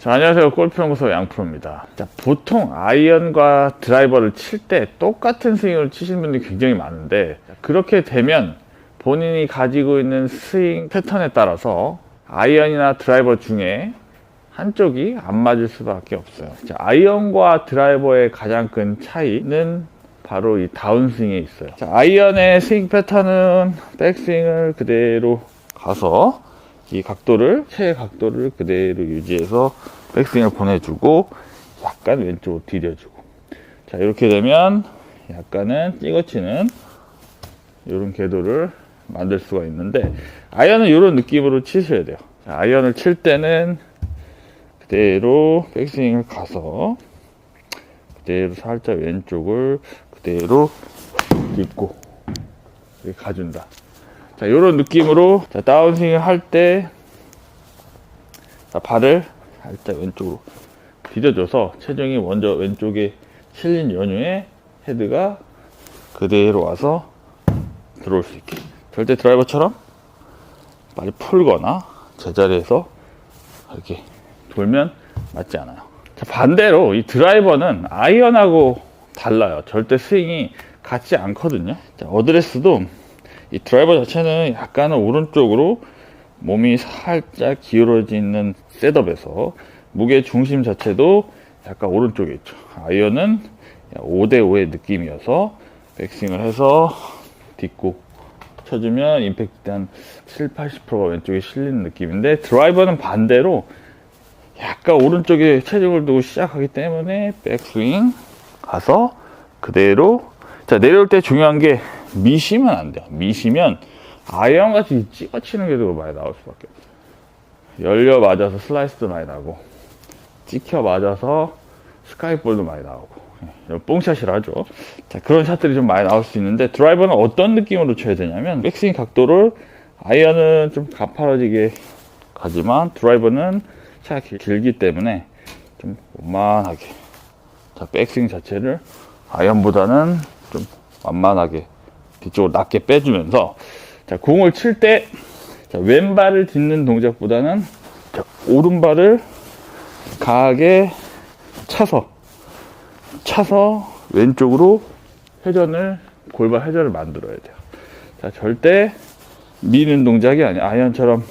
자, 안녕하세요. 골프연구소 양프로입니다. 자, 보통 아이언과 드라이버를 칠 때 똑같은 스윙을 치시는 분들이 굉장히 많은데, 그렇게 되면 본인이 가지고 있는 스윙 패턴에 따라서 아이언이나 드라이버 중에 한쪽이 안 맞을 수밖에 없어요. 자, 아이언과 드라이버의 가장 큰 차이는 바로 이 다운스윙에 있어요. 자, 아이언의 스윙 패턴은 백스윙을 그대로 가서 이 각도를 최 각도를 그대로 유지해서 백스윙을 보내주고 약간 왼쪽으로 디뎌주고. 자 이렇게 되면 약간은 찍어치는 이런 궤도를 만들 수가 있는데 아이언은 이런 느낌으로 치셔야 돼요. 자, 아이언을 칠 때는 그대로 백스윙을 가서 그대로 살짝 왼쪽을 그대로 딛고 가준다 자, 이런 느낌으로 자, 다운스윙을 할때 발을 살짝 왼쪽으로 디뎌줘서 체중이 먼저 왼쪽에 실린 연유에 헤드가 그대로 와서 들어올 수 있게. 절대 드라이버처럼 발이 풀거나 제자리에서 이렇게 돌면 맞지 않아요. 자, 반대로 이 드라이버는 아이언하고 달라요. 절대 스윙이 같지 않거든요. 자, 어드레스도 이 드라이버 자체는 약간은 오른쪽으로 몸이 살짝 기울어져 있는 셋업에서 무게 중심 자체도 약간 오른쪽에 있죠. 아이언은 5대5의 느낌이어서 백스윙을 해서 딛고 쳐주면 임팩트 한 7, 80%가 왼쪽에 실리는 느낌인데 드라이버는 반대로 약간 오른쪽에 체중을 두고 시작하기 때문에 백스윙 가서 그대로 자 내려올 때 중요한 게 미시면 안 돼요. 미시면 아이언 같이 찍어치는 궤도가 많이 나올 수밖에 없어요. 열려 맞아서 슬라이스도 많이 나고 찍혀 맞아서 스카이볼도 많이 나오고 예, 뽕샷이라 하죠. 자, 그런 샷들이 좀 많이 나올 수 있는데 드라이버는 어떤 느낌으로 쳐야 되냐면 백스윙 각도를 아이언은 좀 가파라지게 가지만 드라이버는 차가 길- 길기 때문에 좀 원만하게 자, 백스윙 자체를 아이언보다는 좀 완만하게 뒤쪽으로 낮게 빼주면서 자, 공을 칠 때 왼발을 딛는 동작보다는 자, 오른발을 강하게 차서 차서 왼쪽으로 회전을 골반 회전을 만들어야 돼요. 자, 절대 미는 동작이 아니 아이언처럼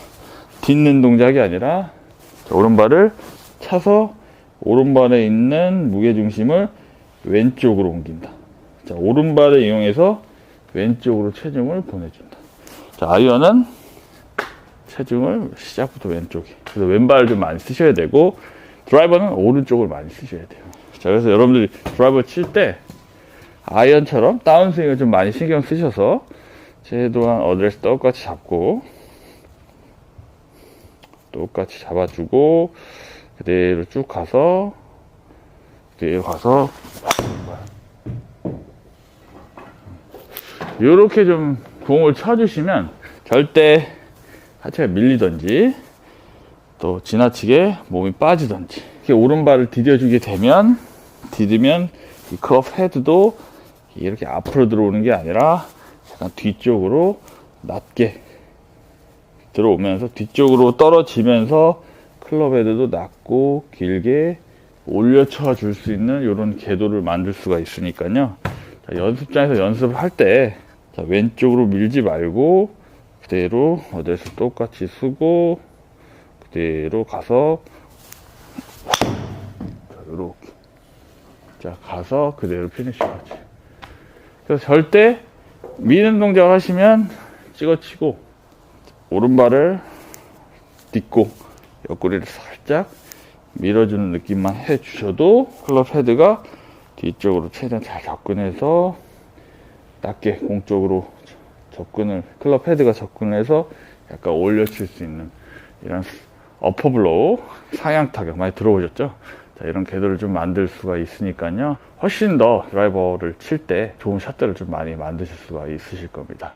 딛는 동작이 아니라 자, 오른발을 차서 오른발에 있는 무게 중심을 왼쪽으로 옮긴다. 자, 오른발을 이용해서 왼쪽으로 체중을 보내준다. 자, 아이언은 체중을 시작부터 왼쪽에. 그래서 왼발을 좀 많이 쓰셔야 되고, 드라이버는 오른쪽을 많이 쓰셔야 돼요. 자, 그래서 여러분들이 드라이버 칠 때, 아이언처럼 다운스윙을 좀 많이 신경 쓰셔서, 제 또한 어드레스 똑같이 잡고, 똑같이 잡아주고, 그대로 쭉 가서, 그대로 가서, 이렇게 좀 공을 쳐주시면 절대 하체가 밀리던지 또 지나치게 몸이 빠지던지 이렇게 오른발을 디뎌주게 되면 디디면 이 클럽 헤드도 이렇게 앞으로 들어오는 게 아니라 약간 뒤쪽으로 낮게 들어오면서 뒤쪽으로 떨어지면서 클럽 헤드도 낮고 길게 올려쳐 줄 수 있는 이런 궤도를 만들 수가 있으니까요. 자, 연습장에서 연습을 할 때 왼쪽으로 밀지 말고 그대로 어디서 똑같이 쓰고 그대로 가서 자, 이렇게 자 가서 그대로 피니시하지. 그래서 절대 미는 동작을 하시면 찍어치고 오른발을 딛고 옆구리를 살짝 밀어주는 느낌만 해주셔도 클럽 헤드가 뒤쪽으로 최대한 잘 접근해서 낮게 공 쪽으로 접근을 클럽 헤드가 접근해서 약간 올려칠 수 있는 이런 어퍼블로우 상향 타격 많이 들어오셨죠? 자, 이런 궤도를 좀 만들 수가 있으니까요. 훨씬 더 드라이버를 칠 때 좋은 샷들을 좀 많이 만드실 수가 있으실 겁니다.